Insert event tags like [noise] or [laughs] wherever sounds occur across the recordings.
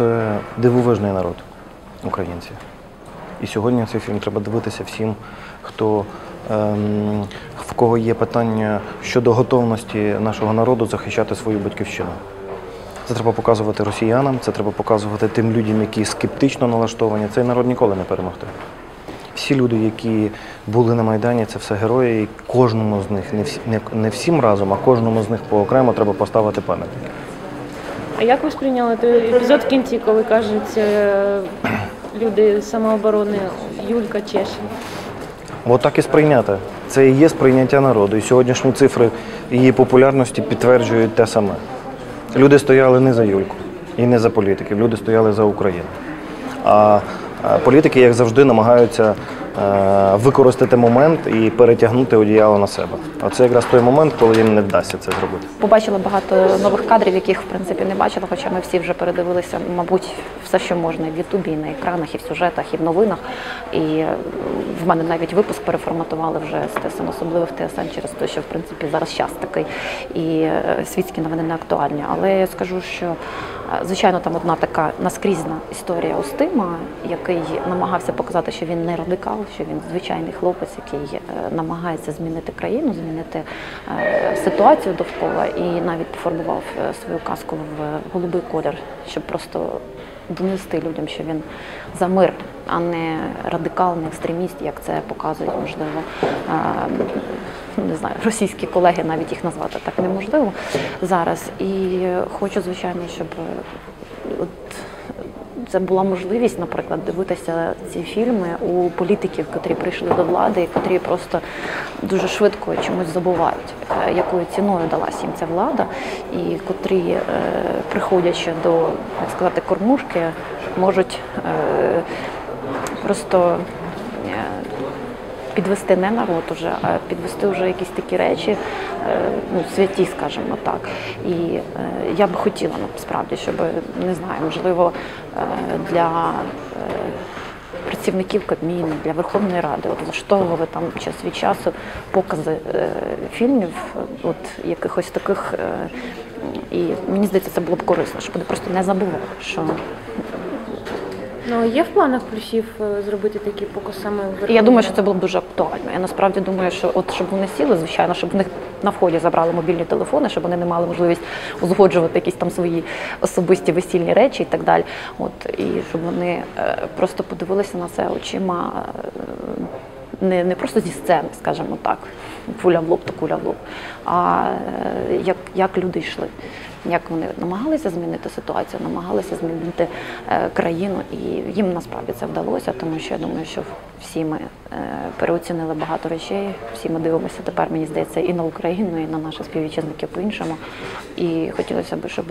це дивовижний народ, українці. І сьогодні цей фільм треба дивитися всім, хто ем, в кого є питання щодо готовності нашого народу захищати свою батьківщину. Це треба показувати росіянам, це треба показувати тим людям, які скептично налаштовані. Цей народ ніколи не перемогти. Всі люди, які були на Майдані, це все герої, і кожному з них, не, всі, не, не всім разом, а кожному з них поокремо треба поставити пам'ятник. А як ви сприйняли той епізод в кінці, коли кажуть е, люди самооборони Юлька Чешин? От так і сприйняти. Це і є сприйняття народу. І сьогоднішні цифри її популярності підтверджують те саме. Люди стояли не за Юльку і не за політиків, люди стояли за Україну. А політики, як завжди, намагаються використати момент і перетягнути одіяло на себе. А це якраз той момент, коли їм не вдасться це зробити. Побачила багато нових кадрів, яких в принципі не бачила, хоча ми всі вже передивилися, мабуть, все, що можна і в Ютубі, і на екранах, і в сюжетах, і в новинах. І е, в мене навіть випуск переформатували вже з ТСН, особливо в ТСН, через те, що в принципі зараз час такий і е, світські новини не актуальні. Але я скажу, що е, звичайно там одна така наскрізна історія Устима, який намагався показати, що він не радикал, що він звичайний хлопець, який е, намагається змінити країну, змінити е, ситуацію довкола, і навіть пофарбував е, свою казку в голубий колір, щоб просто донести людям, що він за мир, а не радикал, не екстреміст, як це показують, можливо, не знаю, російські колеги, навіть їх назвати так неможливо зараз. І хочу, звичайно, щоб це була можливість, наприклад, дивитися ці фільми у політиків, котрі прийшли до влади, і котрі просто дуже швидко чомусь забувають, е, якою ціною далась їм ця влада, і котрі, е, приходячи до як сказати, кормушки, можуть е, просто підвести не народ уже, а підвести вже якісь такі речі, ну, святі, скажімо так. І е, я би хотіла насправді, щоб не знаю, можливо, е, для е, працівників Кабміну, для Верховної Ради, от влаштовували там час від часу покази е, фільмів, от якихось таких. Е, і мені здається, це було б корисно, щоб вони просто не забували, що Ну є в планах плюсів е, зробити такі показ саме в я думаю, що це було б дуже актуально. Я насправді думаю, що от щоб вони сіли, звичайно, щоб в них на вході забрали мобільні телефони, щоб вони не мали можливість узгоджувати якісь там свої особисті весільні речі і так далі. От і щоб вони е, просто подивилися на це очима. Е, не не просто зі сцени, скажімо так, куля в лоб то куля в лоб, а як як люди йшли, як вони намагалися змінити ситуацію, намагалися змінити е, країну, і їм насправді це вдалося, тому що я думаю, що всі ми е, переоцінили багато речей, всі ми дивимося тепер, мені здається, і на Україну, і на наших співвітчизників по-іншому. І хотілося б, щоб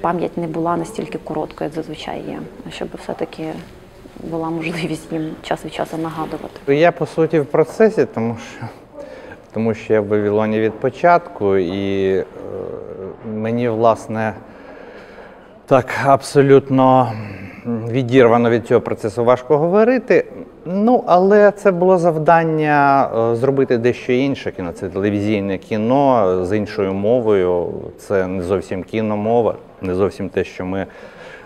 пам'ять не була настільки короткою, як зазвичай є, щоб все-таки була можливість їм час від часу нагадувати. Я по суті в процесі, тому що тому що я в Вавилоні від початку, і е, мені, власне, так абсолютно відірвано від цього процесу важко говорити. Ну, але це було завдання е, зробити дещо інше кіно. Це телевізійне кіно з іншою мовою. Це не зовсім кіномова, не зовсім те, що ми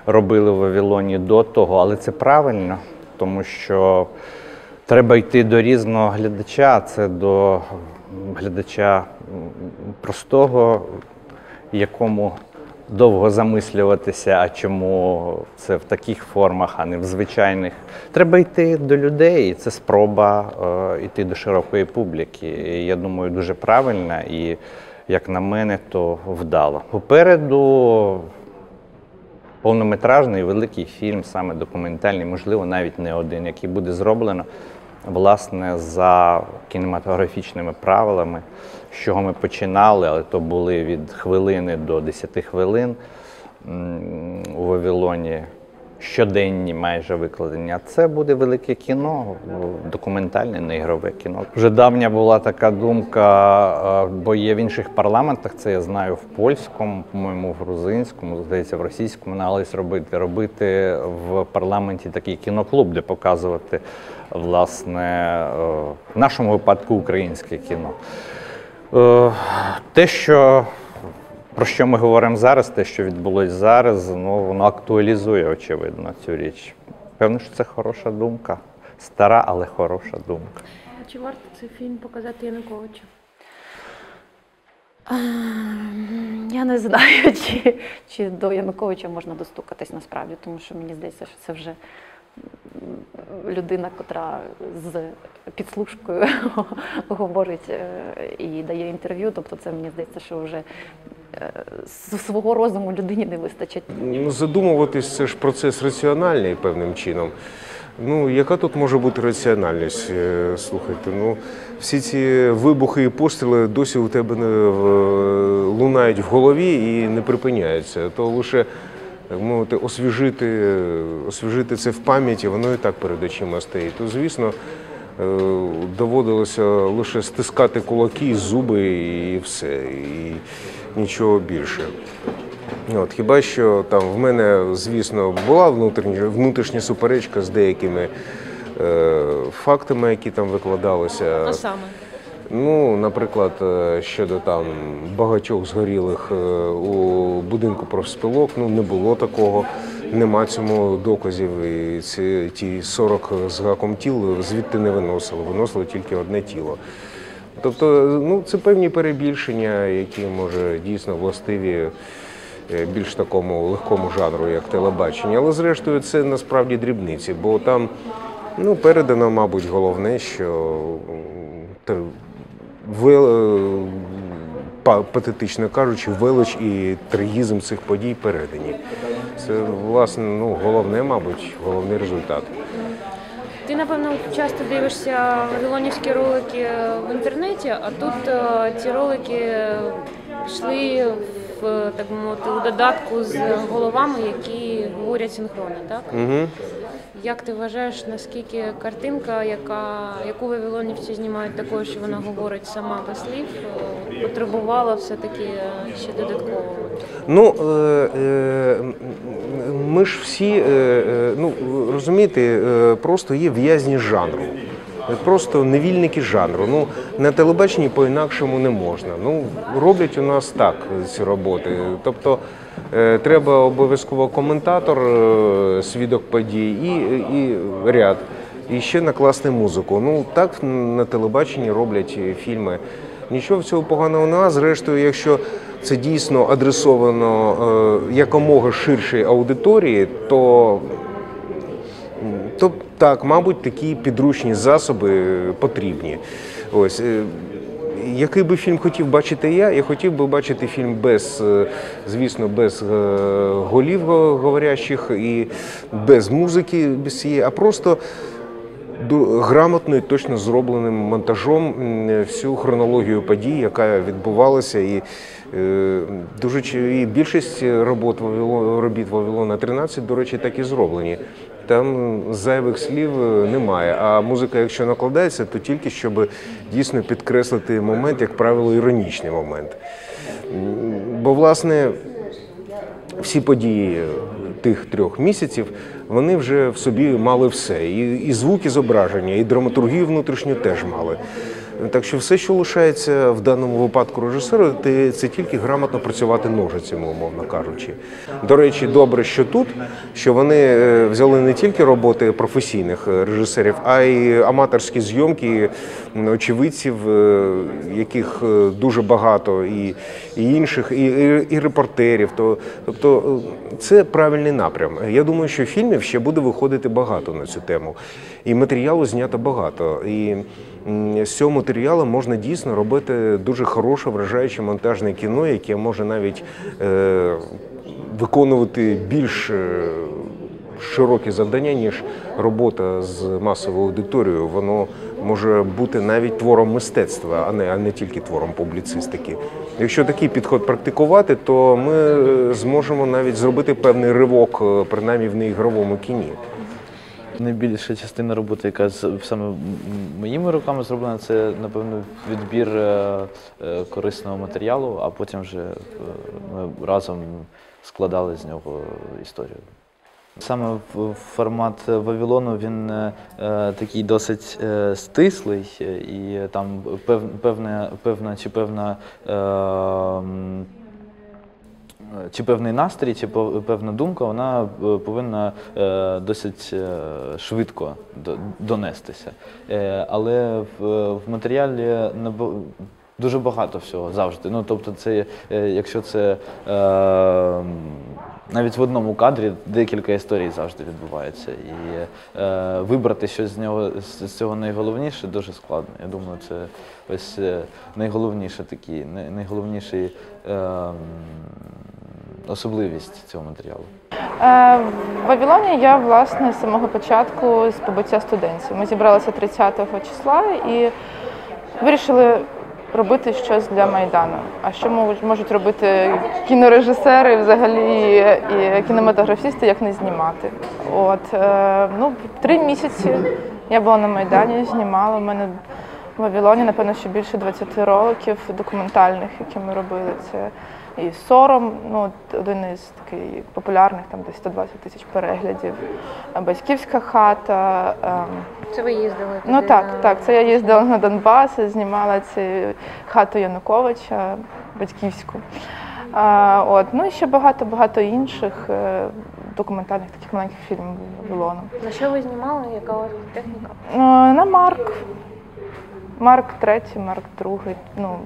робили в Вавилоні до того, але це правильно, тому що треба йти до різного глядача, це до глядача простого, якому довго замислюватися, а чому це в таких формах, а не в звичайних. Треба йти до людей, і це спроба е, йти до широкої публіки. І, Я думаю, дуже правильно і, як на мене, то вдало. Попереду повнометражний великий фільм, саме документальний, можливо, навіть не один, який буде зроблено власне за кінематографічними правилами, з чого ми починали, але то були від хвилини до 10 хвилин у Вавилоні щоденні майже викладення. Це буде велике кіно, документальне, не ігрове кіно. Вже давня була така думка, бо є в інших парламентах, це я знаю в польському, по-моєму, в грузинському, здається, в російському аналіз робити. Робити в парламенті такий кіноклуб, де показувати власне в нашому випадку українське кіно. Те, що про що ми говоримо зараз, те, що відбулось зараз, ну, воно актуалізує, очевидно, цю річ. Певно, що це хороша думка. Стара, але хороша думка. Чи варто цей фільм показати Януковичу? Ем, Я не знаю, [laughs] чи, чи до Януковича можна достукатись насправді, тому що мені здається, що це вже людина, котра з підслужкою [laughs] говорить е, і дає інтерв'ю. Тобто, це мені здається, що вже е, свого розуму людині не вистачить. Ну, задумуватись це ж процес раціональний певним чином. Ну, яка тут може бути раціональність? Е, Слухайте, ну всі ці вибухи і постріли досі у тебе не в- лунають в голові і не припиняються. То лише так мовити, освіжити, освіжити це в пам'яті, воно і так перед очима стоїть. То, звісно, е, доводилося лише стискати кулаки, зуби і все, і нічого більше. От, хіба що там в мене, звісно, була внутрішня, внутрішня суперечка з деякими е, фактами, які там викладалися. А саме? Ну, наприклад, е, щодо там багатьох згорілих е, у будинку профспілок, ну не було такого, нема цьому доказів. І ці ті 40 з гаком тіл звідти не виносили, виносили тільки одне тіло. Тобто, ну це певні перебільшення, які може дійсно властиві е, більш такому легкому жанру, як телебачення. Але зрештою це насправді дрібниці, бо там ну, передано, мабуть, головне, що вел- патетично кажучи, велич і трагізм цих подій передані. Це власне ну, головне, мабуть, головний результат. Ти, напевно, часто дивишся вавилонівські ролики в інтернеті, а тут е, ці ролики йшли в так би мовити у додатку з головами, які говорять синхронно, так? Угу. Як ти вважаєш, наскільки картинка, яка, яку вавилонівці знімають такою, що вона говорить сама без слів, потребувала все-таки ще додатково? Ну, е, е, ми ж всі, е, ну, розумієте, просто є в'язні жанру. Просто невільники жанру. Ну, на телебаченні по-інакшому не можна. Ну, роблять у нас так ці роботи. Тобто треба обов'язково коментатор, е, свідок подій і, і ряд. І ще накласти музику. Ну так на телебаченні роблять е, фільми. Нічого цього поганого нема. Зрештою, якщо це дійсно адресовано е, якомога ширшій аудиторії, то, то так, мабуть, такі підручні засоби потрібні. Ось. Який би фільм хотів бачити я, я хотів би бачити фільм без, е, звісно, без е, голів го- говорящих і без музики, без цієї, а просто грамотно і точно зробленим монтажом всю хронологію подій, яка відбувалася, і е, дуже і більшість робот Вавило- робіт Вавилона 13, до речі, так і зроблені. Там зайвих слів е, немає. А музика, якщо накладається, то тільки щоб дійсно підкреслити момент, як правило, іронічний момент. Бо, власне, всі події тих трьох місяців вони вже в собі мали все. І, і звуки зображення, і драматургію внутрішню теж мали. Так що все, що лишається в даному випадку режисеру, це тільки грамотно працювати ножицями, умовно кажучи. До речі, добре, що тут, що вони е, взяли не тільки роботи професійних е, режисерів, а й аматорські зйомки очевидців, е, яких дуже багато, і, і інших, і, і, і репортерів. То, тобто це правильний напрям. Я думаю, що фільмів ще буде виходити багато на цю тему. І матеріалу знято багато. І з цього матеріалу можна дійсно робити дуже хороше, вражаюче монтажне кіно, яке може навіть е, виконувати більш е, широкі завдання, ніж робота з масовою аудиторією. Воно може бути навіть твором мистецтва, а не, а не тільки твором публіцистики. Якщо такий підход практикувати, то ми е, зможемо навіть зробити певний ривок, е, принаймні в неігровому кіні. Найбільша частина роботи, яка саме моїми руками зроблена, це напевно відбір е, е, корисного матеріалу, а потім вже е, ми разом складали з нього історію. Саме формат Вавилону він е, такий досить е, стислий, і там пев, певна, певна чи певна е, чи певний настрій, чи певна думка, вона е, повинна е, досить е, швидко донестися. Але в, матеріалі дуже багато всього завжди. Ну, тобто, це, якщо це навіть в одному кадрі декілька історій завжди відбувається. І вибрати щось з нього з цього найголовніше дуже складно. Я думаю, це ось найголовніше такі, найголовніший е, м, особливість цього матеріалу. Е, В Вавилоні я власне з самого початку з побуття студентів. Ми зібралися 30-го числа і вирішили робити щось для Майдану. А що можуть- можуть робити кінорежисери, взагалі і кінематографісти, як не знімати? От е, ну три місяці я була на Майдані, знімала. У мене в Вавилоні, напевно, ще більше 20 роликів документальних, які ми робили. Це і сором, ну один із таких популярних, там десь 120 тисяч переглядів. Батьківська хата. ем, Це ви їздили? Ну так, на- так. Це я їздила на Донбас, знімала цю хату Януковича батьківську. А, от, ну і ще багато-багато інших е, документальних таких маленьких фільмів Вавилону. На що ви знімали? Яка у вас техніка? Е, На Марк. Марк третій, Марк другий. Ну,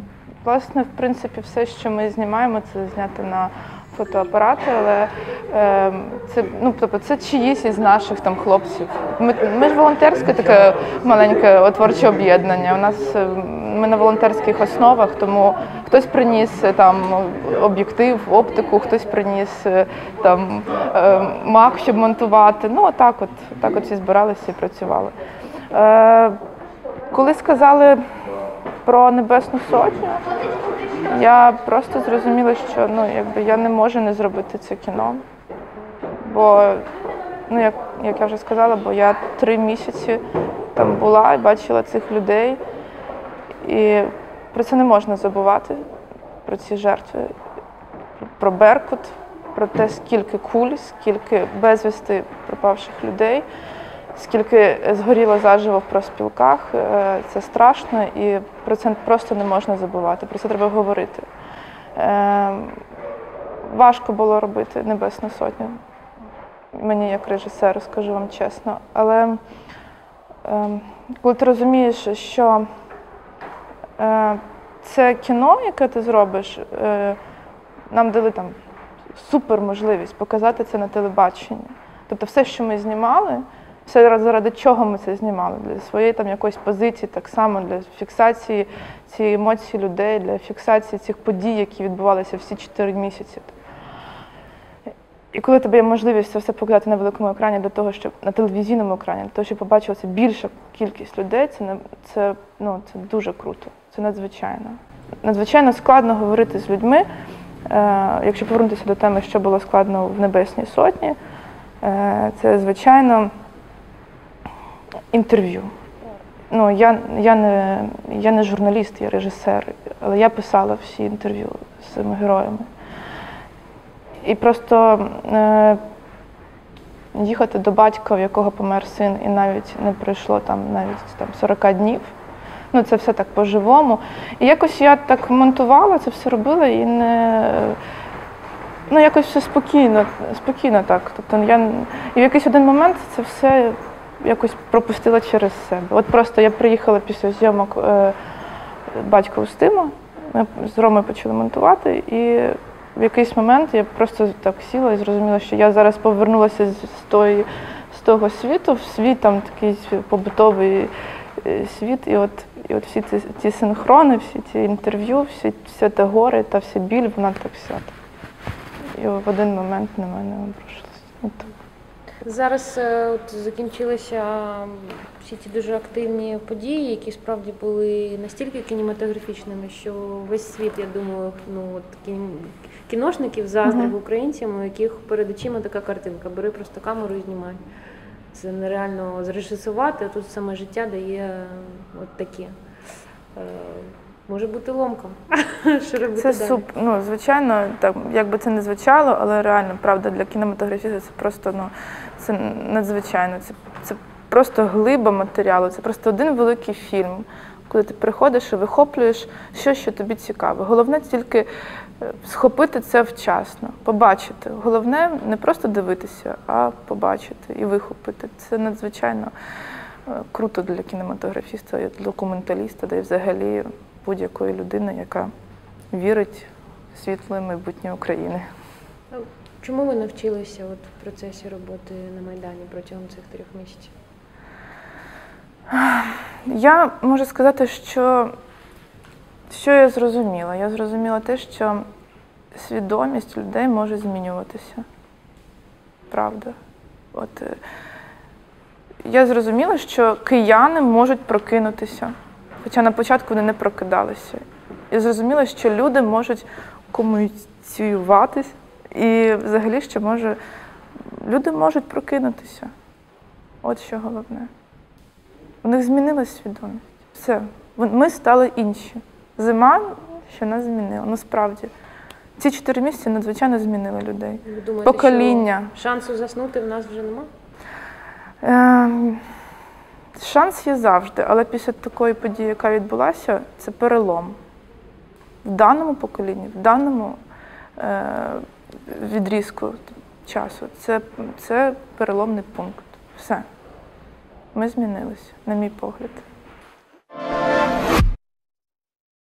власне, в принципі, все, що ми знімаємо, це знято на фотоапарати, але е, це, ну, тобто, це чиїсь із наших там хлопців. Ми, ми ж волонтерське таке маленьке творче об'єднання. У нас е, ми на волонтерських основах, тому хтось приніс е, там об'єктив, оптику, хтось приніс е, там е, мак, щоб монтувати. Ну, отак от, так от всі збиралися і працювали. Е, коли сказали про Небесну Сотню, я просто зрозуміла, що ну, якби я не можу не зробити це кіно. Бо, ну, як, як я вже сказала, бо я три місяці там була і бачила цих людей. І про це не можна забувати, про ці жертви, про Беркут, про те, скільки куль, скільки безвісти пропавших людей скільки згоріло заживо в профспілках, е, це страшно і про це просто не можна забувати, про це треба говорити. Е, Важко було робити Небесну Сотню. Мені як режисеру, скажу вам чесно. Але е, коли ти розумієш, що е, це кіно, яке ти зробиш, нам дали там супер можливість показати це на телебаченні. Тобто все, що ми знімали, все заради чого ми це знімали? Для своєї там якоїсь позиції, так само для фіксації цієї емоції людей, для фіксації цих подій, які відбувалися всі чотири місяці. І коли тобі є можливість це все показати на великому екрані для того, щоб на телевізійному екрані, для того, щоб побачилася більша кількість людей, це не це, ну, це дуже круто, це надзвичайно. Надзвичайно складно говорити з людьми. Е, якщо повернутися до теми, що було складно в Небесній Сотні, е, це звичайно інтерв'ю. Ну, я, я, не, я не журналіст, я режисер, але я писала всі інтерв'ю з цими героями. І просто е, їхати до батька, в якого помер син, і навіть не пройшло там навіть там 40 днів. Ну, це все так по-живому. І якось я так монтувала, це все робила і не. Ну, якось все спокійно, спокійно так. Тобто я і в якийсь один момент це все якось пропустила через себе. От просто я приїхала після зйомок е, батька Устима, ми з Ромою почали монтувати, і в якийсь момент я просто так сіла і зрозуміла, що я зараз повернулася з, з, тої, з того світу в світ там такий побутовий е, світ, і от, і от всі ці, ці синхрони, всі ці інтерв'ю, всі, все те горе та вся біль, вона так вся. І в один момент на мене обрушилась. Зараз е, от закінчилися всі ці дуже активні події, які справді були настільки кінематографічними, що весь світ, я думаю, ну от кін- кіношників заздрив українцям, у яких перед очима така картинка. Бери просто камеру і знімай. Це нереально зрежисувати, а тут саме життя дає е, от такі. Може бути ломком. [laughs] Що робити Це далі? суп. Ну, звичайно, так як би це не звучало, але реально, правда, для кінематографіста це просто ну, це надзвичайно. Це, це просто глиба матеріалу, це просто один великий фільм. коли ти приходиш і вихоплюєш щось, що тобі цікаве. Головне тільки е, схопити це вчасно, побачити. Головне не просто дивитися, а побачити і вихопити. Це надзвичайно е, круто для кінематографіста, документаліста, да й взагалі будь-якої людини, яка вірить в світле майбутнє України. Чому ви навчилися от в процесі роботи на Майдані протягом цих трьох місяців? Я можу сказати, що, що я зрозуміла. Я зрозуміла те, що свідомість людей може змінюватися. Правда. От, е, я зрозуміла, що кияни можуть прокинутися, хоча на початку вони не прокидалися. Я зрозуміла, що люди можуть комуніціюватись, і взагалі, що може, люди можуть прокинутися. От що головне. У них змінилась свідомість. Все. Ми стали інші. Зима, що нас змінила. Насправді. Ці чотири місяці надзвичайно змінили людей. Ви думаєте, Покоління. що шансу заснути в нас вже нема? Ем, шанс є завжди, але після такої події, яка відбулася, це перелом. В даному поколінні, в даному е, відрізку часу, це, це переломний пункт. Все. Ми змінилися, на мій погляд.